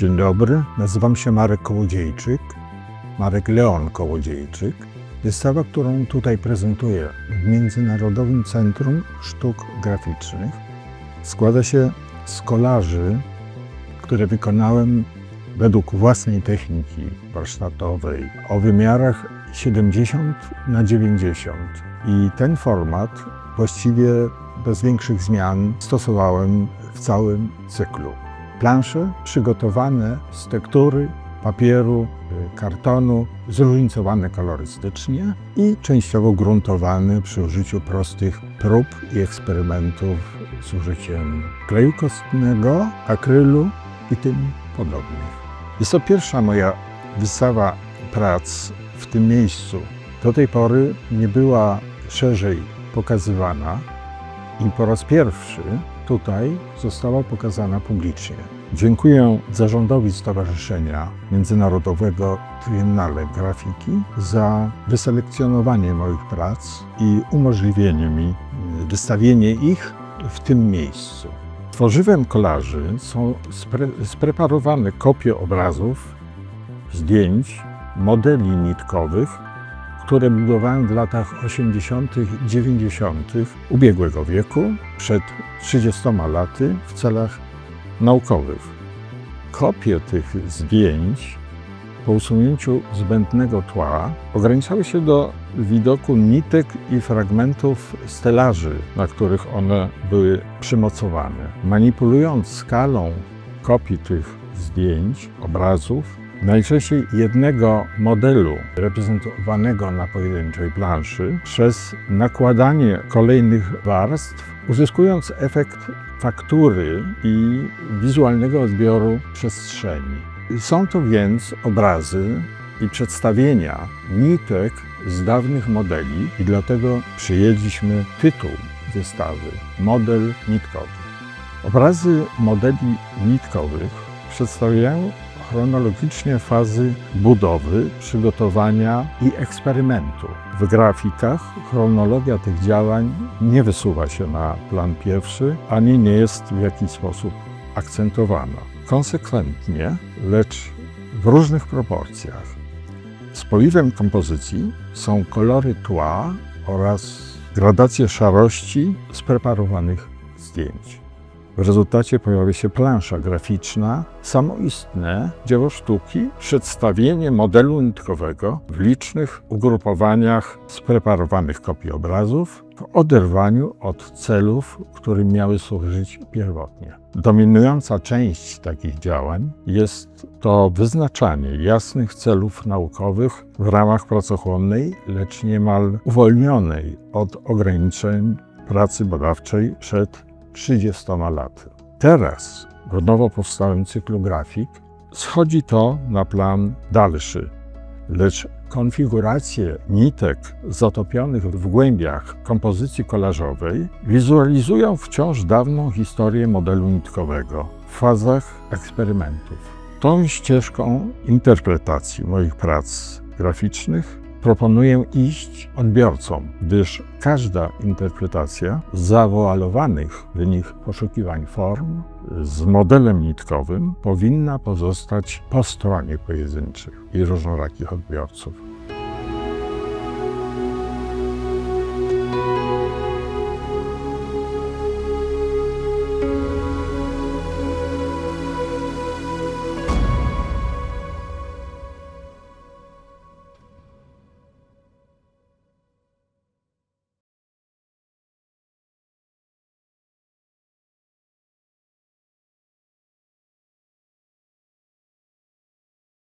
Dzień dobry, nazywam się Marek Kołodziejczyk, Marek Leon Kołodziejczyk. Wystawa, którą tutaj prezentuję w Międzynarodowym Centrum Sztuk Graficznych, składa się z kolaży, które wykonałem według własnej techniki warsztatowej o wymiarach 70 na 90. I ten format właściwie bez większych zmian stosowałem w całym cyklu. Plansze przygotowane z tektury, papieru, y, kartonu, zróżnicowane kolorystycznie i częściowo gruntowane przy użyciu prostych prób i eksperymentów z użyciem kleju kostnego, akrylu i tym podobnych. Jest to pierwsza moja wystawa prac w tym miejscu. Do tej pory nie była szerzej pokazywana i po raz pierwszy tutaj została pokazana publicznie. Dziękuję zarządowi Stowarzyszenia Międzynarodowego Triennale Grafiki za wyselekcjonowanie moich prac i umożliwienie mi y, wystawienie ich w tym miejscu. Tworzywem kolaży są spre spreparowane kopie obrazów, zdjęć, modeli nitkowych, które budowałem w latach 80., 90. ubiegłego wieku, przed 30 laty, w celach naukowych. Kopie tych zdjęć po usunięciu zbędnego tła ograniczały się do widoku nitek i fragmentów stelaży, na których one były przymocowane. Manipulując skalą kopii tych zdjęć, obrazów, najczęściej jednego modelu reprezentowanego na pojedynczej planszy, przez nakładanie kolejnych warstw, uzyskując efekt faktury i wizualnego odbioru przestrzeni. Są to więc obrazy i przedstawienia nitek z dawnych modeli i dlatego przyjęliśmy tytuł wystawy Model nitkowy. Obrazy modeli nitkowych przedstawiają chronologicznie fazy budowy, przygotowania i eksperymentu. W grafikach chronologia tych działań nie wysuwa się na plan pierwszy, ani nie jest w jakiś sposób akcentowana. Konsekwentnie, lecz w różnych proporcjach. Spoiwem kompozycji są kolory tła oraz gradacje szarości spreparowanych zdjęć. W rezultacie pojawia się plansza graficzna, samoistne dzieło sztuki, przedstawienie modelu nitkowego w licznych ugrupowaniach spreparowanych kopii obrazów w oderwaniu od celów, którym miały służyć pierwotnie. Dominująca część takich działań jest to wyznaczanie jasnych celów naukowych w ramach pracochłonnej, lecz niemal uwolnionej od ograniczeń pracy badawczej przed 30 laty. Teraz, w nowo powstałym cyklu grafik, schodzi to na plan dalszy, lecz konfiguracje nitek zatopionych w głębiach kompozycji kolażowej wizualizują wciąż dawną historię modelu nitkowego w fazach eksperymentów. Tą ścieżką interpretacji moich prac graficznych proponuję iść odbiorcom, gdyż każda interpretacja zawoalowanych w nich poszukiwań form z modelem nitkowym powinna pozostać po stronie pojedynczych i różnorakich odbiorców.